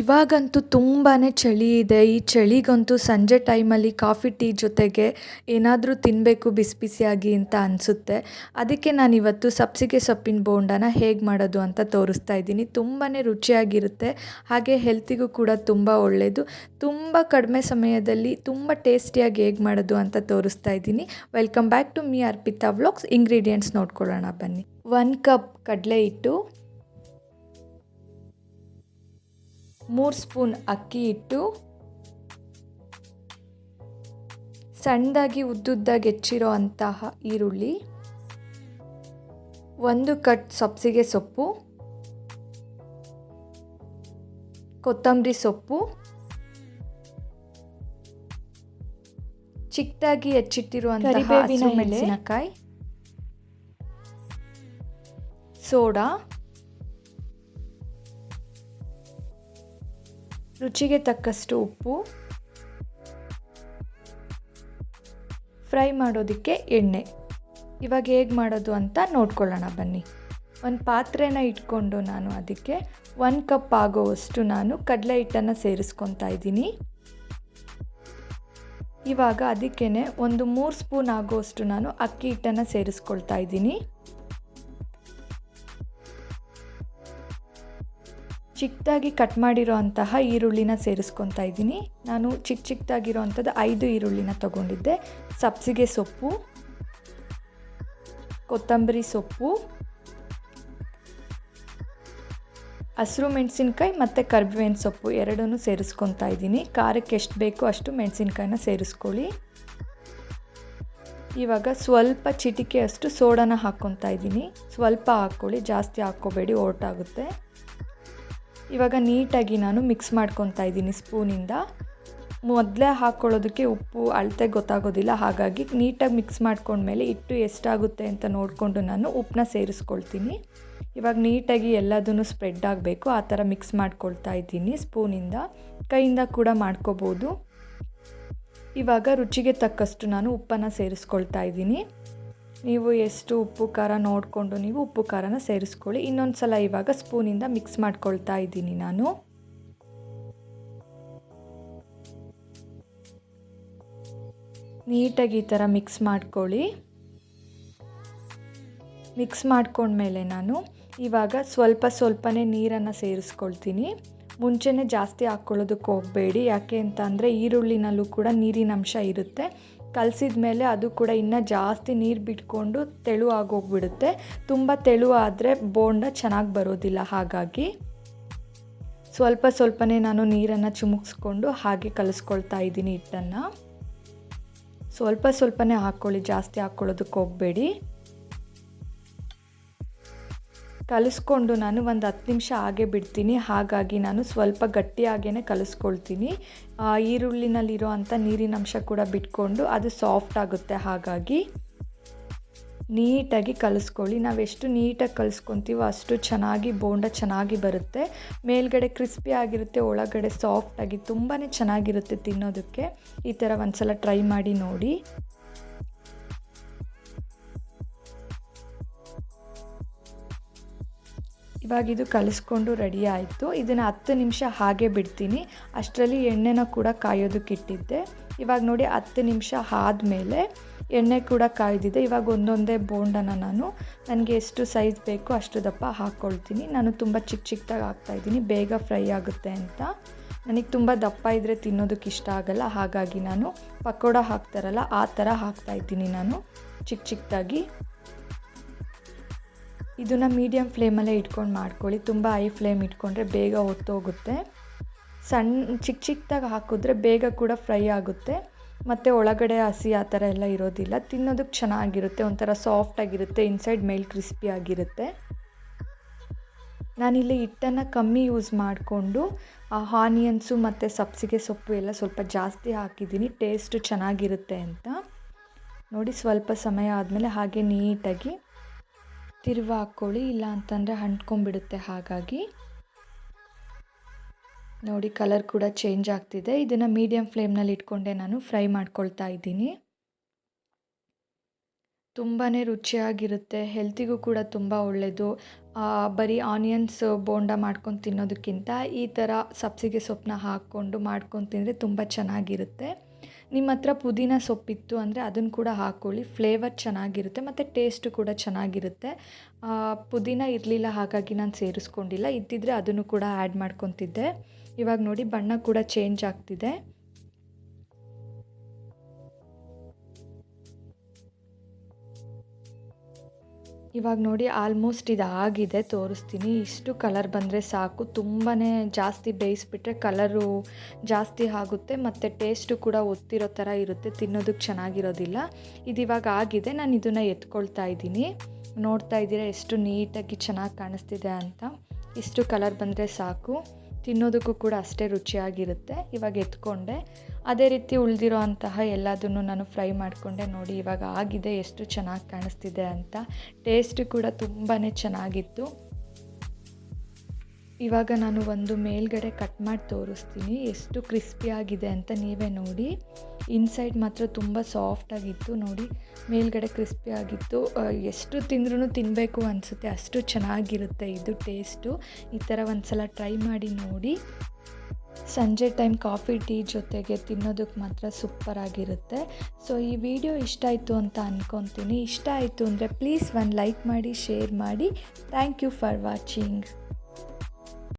ಇವಾಗಂತೂ ತುಂಬಾ ಚಳಿ ಇದೆ. ಈ ಚಳಿಗಂತೂ ಸಂಜೆ ಟೈಮಲ್ಲಿ ಕಾಫಿ, ಟೀ ಜೊತೆಗೆ ಏನಾದರೂ ತಿನ್ನಬೇಕು ಬಿಸಿ ಬಿಸಿಯಾಗಿ ಅಂತ ಅನಿಸುತ್ತೆ. ಅದಕ್ಕೆ ನಾನು ಇವತ್ತು ಸಬ್ಬಸಿಗೆ ಸೊಪ್ಪಿನ ಬೋಂಡನ ಹೇಗೆ ಮಾಡೋದು ಅಂತ ತೋರಿಸ್ತಾ ಇದ್ದೀನಿ. ತುಂಬಾ ರುಚಿಯಾಗಿರುತ್ತೆ. ಹಾಗೆ ಹೆಲ್ತಿಗೂ ಕೂಡ ತುಂಬ ಒಳ್ಳೆಯದು ತುಂಬ ಕಡಿಮೆ ಸಮಯದಲ್ಲಿ ತುಂಬ ಟೇಸ್ಟಿಯಾಗಿ ಹೇಗೆ ಮಾಡೋದು ಅಂತ ತೋರಿಸ್ತಾ ಇದ್ದೀನಿ. Welcome back to me Arpita vlogs. Ingredients ನೋಡ್ಕೊಳ್ಳೋಣ ಬನ್ನಿ. ಒನ್ ಕಪ್ ಕಡಲೆ ಹಿಟ್ಟು ಮೂರು ಸ್ಪೂನ್ ಅಕ್ಕಿ ಹಿಟ್ಟು ಸಣ್ಣದಾಗಿ ಉದ್ದುದ್ದಾಗಿ ಹೆಚ್ಚಿರೋ ಅಂತಹ ಈರುಳ್ಳಿ ಒಂದು ಕಟ್ ಸಬ್ಸಿಗೆ ಸೊಪ್ಪು ಕೊತ್ತಂಬರಿ ಸೊಪ್ಪು ಚಿಕ್ಕದಾಗಿ ಹೆಚ್ಚಿಟ್ಟಿರುವಂತಹ ಮೆಣಸಿನಕಾಯಿ ಸೋಡಾ ರುಚಿಗೆ ತಕ್ಕಷ್ಟು ಉಪ್ಪು. ಫ್ರೈ ಮಾಡೋದಕ್ಕೆ ಎಣ್ಣೆ. ಇವಾಗ ಹೇಗೆ ಮಾಡೋದು ಅಂತ ನೋಡ್ಕೊಳ್ಳೋಣ ಬನ್ನಿ. ಒಂದು ಪಾತ್ರೆನ ಇಟ್ಕೊಂಡು ನಾನು ಅದಕ್ಕೆ ಒಂದು ಕಪ್ ಆಗೋವಷ್ಟು ನಾನು ಕಡಲೆ ಹಿಟ್ಟನ್ನು ಸೇರಿಸ್ಕೊತಾ ಇದ್ದೀನಿ. ಇವಾಗ ಅದಕ್ಕೇ ಒಂದು ಮೂರು ಸ್ಪೂನ್ ಆಗೋವಷ್ಟು ನಾನು ಅಕ್ಕಿ ಹಿಟ್ಟನ್ನು ಸೇರಿಸ್ಕೊಳ್ತಾ ಇದ್ದೀನಿ. ಚಿಕ್ಕದಾಗಿ ಕಟ್ ಮಾಡಿರೋ ಅಂತಹ ಈರುಳ್ಳಿನ ಸೇರಿಸ್ಕೊತಾ ಇದ್ದೀನಿ. ನಾನು ಚಿಕ್ಕ ಚಿಕ್ಕದಾಗಿರೋ ಅಂಥದ್ದು ಐದು ಈರುಳ್ಳಿನ ತಗೊಂಡಿದ್ದೆ. ಸಬ್ಸಿಗೆ ಸೊಪ್ಪು, ಕೊತ್ತಂಬರಿ ಸೊಪ್ಪು, ಹಸಿರು ಮೆಣಸಿನ್ಕಾಯಿ ಮತ್ತು ಕರ್ಬೇವಿನ ಸೊಪ್ಪು ಎರಡನ್ನೂ ಸೇರಿಸ್ಕೊತಾ ಇದ್ದೀನಿ. ಖಾರಕ್ಕೆ ಎಷ್ಟು ಬೇಕೋ ಅಷ್ಟು ಮೆಣಸಿನ್ಕಾಯಿನ ಸೇರಿಸ್ಕೊಳ್ಳಿ. ಇವಾಗ ಸ್ವಲ್ಪ ಚಿಟಿಕೆಯಷ್ಟು ಸೋಡಾನ ಹಾಕ್ಕೊತಾ ಇದ್ದೀನಿ. ಸ್ವಲ್ಪ ಹಾಕ್ಕೊಳ್ಳಿ, ಜಾಸ್ತಿ ಹಾಕ್ಕೋಬೇಡಿ ಓಟಾಗುತ್ತೆ ಇವಾಗ ನೀಟಾಗಿ ನಾನು ಮಿಕ್ಸ್ ಮಾಡ್ಕೊತಾ ಇದ್ದೀನಿ ಸ್ಪೂನಿಂದ. ಮೊದಲೇ ಹಾಕ್ಕೊಳ್ಳೋದಕ್ಕೆ ಉಪ್ಪು, ಅಳತೆ ಗೊತ್ತಾಗೋದಿಲ್ಲ, ಹಾಗಾಗಿ ನೀಟಾಗಿ ಮಿಕ್ಸ್ ಮಾಡ್ಕೊಂಡ್ಮೇಲೆ ಹಿಟ್ಟು ಎಷ್ಟಾಗುತ್ತೆ ಅಂತ ನೋಡಿಕೊಂಡು ನಾನು ಉಪ್ಪನ್ನ ಸೇರಿಸ್ಕೊಳ್ತೀನಿ. ಇವಾಗ ನೀಟಾಗಿ ಎಲ್ಲದನ್ನು ಸ್ಪ್ರೆಡ್ ಆಗಬೇಕು, ಆ ಥರ ಮಿಕ್ಸ್ ಮಾಡ್ಕೊಳ್ತಾ ಇದ್ದೀನಿ ಸ್ಪೂನಿಂದ. ಕೈಯಿಂದ ಕೂಡ ಮಾಡ್ಕೋಬೋದು. ಇವಾಗ ರುಚಿಗೆ ತಕ್ಕಷ್ಟು ನಾನು ಉಪ್ಪನ್ನು ಸೇರಿಸ್ಕೊಳ್ತಾ ಇದ್ದೀನಿ. ನೀವು ಎಷ್ಟು ಉಪ್ಪು ಖಾರ ನೋಡಿಕೊಂಡು ನೀವು ಉಪ್ಪು ಖಾರನ ಸೇರಿಸ್ಕೊಳ್ಳಿ. ಇನ್ನೊಂದು ಸಲ ಇವಾಗ ಸ್ಪೂನಿಂದ ಮಿಕ್ಸ್ ಮಾಡ್ಕೊಳ್ತಾ ಇದ್ದೀನಿ ನಾನು. ನೀಟಾಗಿ ಈ ಥರ ಮಿಕ್ಸ್ ಮಾಡ್ಕೊಳ್ಳಿ. ಮಿಕ್ಸ್ ಮಾಡ್ಕೊಂಡ್ಮೇಲೆ ನಾನು ಇವಾಗ ಸ್ವಲ್ಪ ಸ್ವಲ್ಪನೇ ನೀರನ್ನು ಸೇರಿಸ್ಕೊಳ್ತೀನಿ. ಮುಂಚೆನೇ ಜಾಸ್ತಿ ಹಾಕ್ಕೊಳ್ಳೋದಕ್ಕೆ ಹೋಗಬೇಡಿ. ಯಾಕೆ ಅಂತ ಅಂದರೆ ಈರುಳ್ಳಿನಲ್ಲೂ ಕೂಡ ನೀರಿನ ಅಂಶ ಇರುತ್ತೆ. ಕಲಸಿದ ಮೇಲೆ ಅದು ಕೂಡ ಇನ್ನೂ ಜಾಸ್ತಿ ನೀರು ಬಿಟ್ಕೊಂಡು ತೆಳು ಆಗೋಗ್ಬಿಡುತ್ತೆ. ತುಂಬ ತೆಳು ಆದರೆ ಬೋಂಡ ಚೆನ್ನಾಗಿ ಬರೋದಿಲ್ಲ ಹಾಗಾಗಿ. ಸ್ವಲ್ಪ ಸ್ವಲ್ಪನೇ ನಾನು ನೀರನ್ನು ಚುಮುಕ್ಸ್ಕೊಂಡು ಹಾಗೆ ಕಲಿಸ್ಕೊಳ್ತಾ ಇದ್ದೀನಿ ಹಿಟ್ಟನ್ನು. ಸ್ವಲ್ಪ ಸ್ವಲ್ಪನೇ ಹಾಕ್ಕೊಳ್ಳಿ, ಜಾಸ್ತಿ ಹಾಕ್ಕೊಳ್ಳೋದಕ್ಕೆ ಹೋಗಬೇಡಿ. ಕಲಿಸ್ಕೊಂಡು ನಾನು ಒಂದು ಹತ್ತು ನಿಮಿಷ ಹಾಗೆ ಬಿಡ್ತೀನಿ. ಹಾಗಾಗಿ ನಾನು ಸ್ವಲ್ಪ ಗಟ್ಟಿಯಾಗೇ ಕಲಿಸ್ಕೊಳ್ತೀನಿ. ಈರುಳ್ಳಿನಲ್ಲಿರೋ ಅಂಥ ನೀರಿನ ಅಂಶ ಕೂಡ ಬಿಟ್ಕೊಂಡು ಅದು ಸಾಫ್ಟ್ ಆಗುತ್ತೆ. ಹಾಗಾಗಿ ನೀಟಾಗಿ ಕಲಿಸ್ಕೊಳ್ಳಿ. ನಾವು ಎಷ್ಟು ನೀಟಾಗಿ ಕಲಿಸ್ಕೊತೀವೋ ಅಷ್ಟು ಚೆನ್ನಾಗಿ, ಬೋಂಡ ಚೆನ್ನಾಗಿ ಬರುತ್ತೆ. ಮೇಲ್ಗಡೆ ಕ್ರಿಸ್ಪಿ ಆಗಿರುತ್ತೆ, ಒಳಗಡೆ ಸಾಫ್ಟಾಗಿ ತುಂಬಾ ಚೆನ್ನಾಗಿರುತ್ತೆ ತಿನ್ನೋದಕ್ಕೆ. ಈ ಥರ ಒಂದು ಸಲ ಟ್ರೈ ಮಾಡಿ ನೋಡಿ. ಇವಾಗ ಇದು ಕಲಿಸ್ಕೊಂಡು ರೆಡಿ ಆಯಿತು. ಇದನ್ನು ಹತ್ತು ನಿಮಿಷ ಹಾಗೆ ಬಿಡ್ತೀನಿ. ಅಷ್ಟರಲ್ಲಿ ಎಣ್ಣೆನ ಕೂಡ ಕಾಯೋದಕ್ಕಿಟ್ಟಿದ್ದೆ ಇವಾಗ ನೋಡಿ ಹತ್ತು ನಿಮಿಷ ಆದಮೇಲೆ ಎಣ್ಣೆ ಕೂಡ ಕಾಯ್ದಿದೆ. ಇವಾಗ ಒಂದೊಂದೇ ಬೋಂಡನ ನಾನು, ನನಗೆ ಎಷ್ಟು ಸೈಜ್ ಬೇಕೋ ಅಷ್ಟು ದಪ್ಪ ಹಾಕ್ಕೊಳ್ತೀನಿ ನಾನು ತುಂಬ ಚಿಕ್ಕ ಚಿಕ್ಕದಾಗಿ ಹಾಕ್ತಾಯಿದ್ದೀನಿ ಬೇಗ ಫ್ರೈ ಆಗುತ್ತೆ ಅಂತ. ನನಗೆ ತುಂಬ ದಪ್ಪ ಇದ್ದರೆ ತಿನ್ನೋದಕ್ಕೆ ಇಷ್ಟ ಆಗಲ್ಲ. ಹಾಗಾಗಿ ನಾನು ಪಕೋಡ ಹಾಕ್ತಾರಲ್ಲ, ಆ ಥರ ಹಾಕ್ತಾಯಿದ್ದೀನಿ ನಾನು. ಚಿಕ್ಕ ಚಿಕ್ಕದಾಗಿ ಇದನ್ನು ಮೀಡಿಯಮ್ ಫ್ಲೇಮಲ್ಲೇ ಇಟ್ಕೊಂಡು ಮಾಡ್ಕೊಳ್ಳಿ. ತುಂಬ ಹೈ ಫ್ಲೇಮ್ ಇಟ್ಕೊಂಡ್ರೆ ಬೇಗ ಹೊತ್ತೋಗುತ್ತೆ ಸಣ್ಣ ಚಿಕ್ಕ ಚಿಕ್ಕದಾಗಿ ಹಾಕಿದ್ರೆ ಬೇಗ ಕೂಡ ಫ್ರೈ ಆಗುತ್ತೆ. ಮತ್ತು ಒಳಗಡೆ ಹಸಿ ಆ ಥರ ಎಲ್ಲ ಇರೋದಿಲ್ಲ. ತಿನ್ನೋದಕ್ಕೆ ಚೆನ್ನಾಗಿರುತ್ತೆ. ಒಂಥರ ಸಾಫ್ಟಾಗಿರುತ್ತೆ ಇನ್ಸೈಡ್ ಮೇಲ್ ಕ್ರಿಸ್ಪಿ ಆಗಿರುತ್ತೆ. ನಾನಿಲ್ಲಿ ಹಿಟ್ಟನ್ನು ಕಮ್ಮಿ ಯೂಸ್ ಮಾಡಿಕೊಂಡು ಆನಿಯನ್ಸು ಮತ್ತು ಸಬ್ಸಿಗೆ ಸೊಪ್ಪು ಎಲ್ಲ ಸ್ವಲ್ಪ ಜಾಸ್ತಿ ಹಾಕಿದ್ದೀನಿ. ಟೇಸ್ಟು ಚೆನ್ನಾಗಿರುತ್ತೆ ಅಂತ. ನೋಡಿ ಸ್ವಲ್ಪ ಸಮಯ ಆದಮೇಲೆ ಹಾಗೆ ನೀಟಾಗಿ ತಿರುವ ಹಾಕ್ಕೊಳ್ಳಿ ಇಲ್ಲ ಅಂತಂದರೆ ಅಂಟ್ಕೊಂಡ್ಬಿಡುತ್ತೆ ಹಾಗಾಗಿ. ನೋಡಿ ಕಲರ್ ಕೂಡ ಚೇಂಜ್ ಆಗ್ತಿದೆ. ಇದನ್ನು ಮೀಡಿಯಮ್ ಫ್ಲೇಮ್ನಲ್ಲಿ ಇಟ್ಕೊಂಡೆ ನಾನು ಫ್ರೈ ಮಾಡ್ಕೊಳ್ತಾ ಇದ್ದೀನಿ. ತುಂಬಾ ರುಚಿಯಾಗಿರುತ್ತೆ ಹೆಲ್ತಿಗೂ ಕೂಡ ತುಂಬ ಒಳ್ಳೆಯದು ಬರೀ ಆನಿಯನ್ಸ್ ಬೋಂಡ ಮಾಡ್ಕೊಂಡು ತಿನ್ನೋದಕ್ಕಿಂತ ಈ ಥರ ಸಬ್ಸಿಗೆ ಸೊಪ್ಪನ್ನ ಹಾಕ್ಕೊಂಡು ಮಾಡ್ಕೊಂಡು ತಿಂದರೆ ತುಂಬ ಚೆನ್ನಾಗಿರುತ್ತೆ. ನಿಮ್ಮ ಹತ್ರ ಪುದೀನ ಸೊಪ್ಪಿತ್ತು ಅಂದರೆ ಅದನ್ನು ಕೂಡ ಹಾಕ್ಕೊಳ್ಳಿ ಫ್ಲೇವರ್ ಚೆನ್ನಾಗಿರುತ್ತೆ, ಮತ್ತು ಟೇಸ್ಟು ಕೂಡ ಚೆನ್ನಾಗಿರುತ್ತೆ. ಪುದೀನ ಇರಲಿಲ್ಲ ಹಾಗಾಗಿ ನಾನು ಸೇರಿಸ್ಕೊಂಡಿಲ್ಲ. ಇದ್ದಿದ್ದರೆ ಅದನ್ನು ಕೂಡ ಆ್ಯಡ್ ಮಾಡ್ಕೊತಿದ್ದೆ. ಇವಾಗ ನೋಡಿ ಬಣ್ಣ ಕೂಡ ಚೇಂಜ್ ಆಗ್ತಿದೆ. ಇವಾಗ ನೋಡಿ ಆಲ್ಮೋಸ್ಟ್ ಇದು ಆಗಿದೆ ತೋರಿಸ್ತೀನಿ. ಇಷ್ಟು ಕಲರ್ ಬಂದರೆ ಸಾಕು. ತುಂಬಾ ಜಾಸ್ತಿ ಬೇಯಿಸ್ಬಿಟ್ರೆ ಕಲರು ಜಾಸ್ತಿ ಆಗುತ್ತೆ, ಮತ್ತು ಟೇಸ್ಟು ಕೂಡ ಒತ್ತಿರೋ ಥರ ಇರುತ್ತೆ ತಿನ್ನೋದಕ್ಕೆ ಚೆನ್ನಾಗಿರೋದಿಲ್ಲ. ಇದು ಇವಾಗ ಆಗಿದೆ, ನಾನು ಇದನ್ನು ಎತ್ಕೊಳ್ತಾ ಇದ್ದೀನಿ. ನೋಡ್ತಾ ಇದ್ದೀರಾ ಎಷ್ಟು ನೀಟಾಗಿ ಚೆನ್ನಾಗಿ ಕಾಣಿಸ್ತಿದೆ ಅಂತ. ಇಷ್ಟು ಕಲರ್ ಬಂದರೆ ಸಾಕು. ತಿನ್ನೋದಕ್ಕೂ ಕೂಡ ಅಷ್ಟೇ ರುಚಿಯಾಗಿರುತ್ತೆ. ಇವಾಗ ಎತ್ಕೊಂಡೆ. ಅದೇ ರೀತಿ ಉಳಿದಿರೋ ಅಂತಹ ಎಲ್ಲದನ್ನು ನಾನು ಫ್ರೈ ಮಾಡಿಕೊಂಡೆ. ನೋಡಿ, ಇವಾಗ ಆಗಿದೆ, ಎಷ್ಟು ಚೆನ್ನಾಗಿ ಕಾಣಿಸ್ತಿದೆ ಅಂತ. ಟೇಸ್ಟ್ ಕೂಡ ತುಂಬಾ ಚೆನ್ನಾಗಿತ್ತು. ಇವಾಗ ನಾನು ಒಂದು ಮೇಲ್ಗಡೆ ಕಟ್ ಮಾಡಿ ತೋರಿಸ್ತೀನಿ. ಎಷ್ಟು ಕ್ರಿಸ್ಪಿಯಾಗಿದೆ ಅಂತ ನೀವೇ ನೋಡಿ. ಇನ್ಸೈಡ್ ಮಾತ್ರ ತುಂಬ ಸಾಫ್ಟಾಗಿತ್ತು ನೋಡಿ, ಮೇಲ್ಗಡೆ ಕ್ರಿಸ್ಪಿ ಆಗಿತ್ತು. ಎಷ್ಟು ತಿಂದ್ರೂ ತಿನ್ನಬೇಕು ಅನಿಸುತ್ತೆ. ಅಷ್ಟು ಚೆನ್ನಾಗಿರುತ್ತೆ ಇದು ಟೇಸ್ಟು. ಈ ಥರ ಒಂದು ಸಲ ಟ್ರೈ ಮಾಡಿ ನೋಡಿ. ಸಂಜೆ ಟೈಮ್ ಕಾಫಿ, ಟೀ ಜೊತೆಗೆ ತಿನ್ನೋದಕ್ಕೆ ಮಾತ್ರ ಸೂಪರ್ ಆಗಿರುತ್ತೆ. ಸೊ ಈ ವಿಡಿಯೋ ಇಷ್ಟ ಆಯಿತು ಅಂತ ಅಂದ್ಕೊತೀನಿ ಇಷ್ಟ ಆಯಿತು ಅಂದರೆ ಪ್ಲೀಸ್ ಒಂದು ಲೈಕ್ ಮಾಡಿ ಶೇರ್ ಮಾಡಿ. Thank you for watching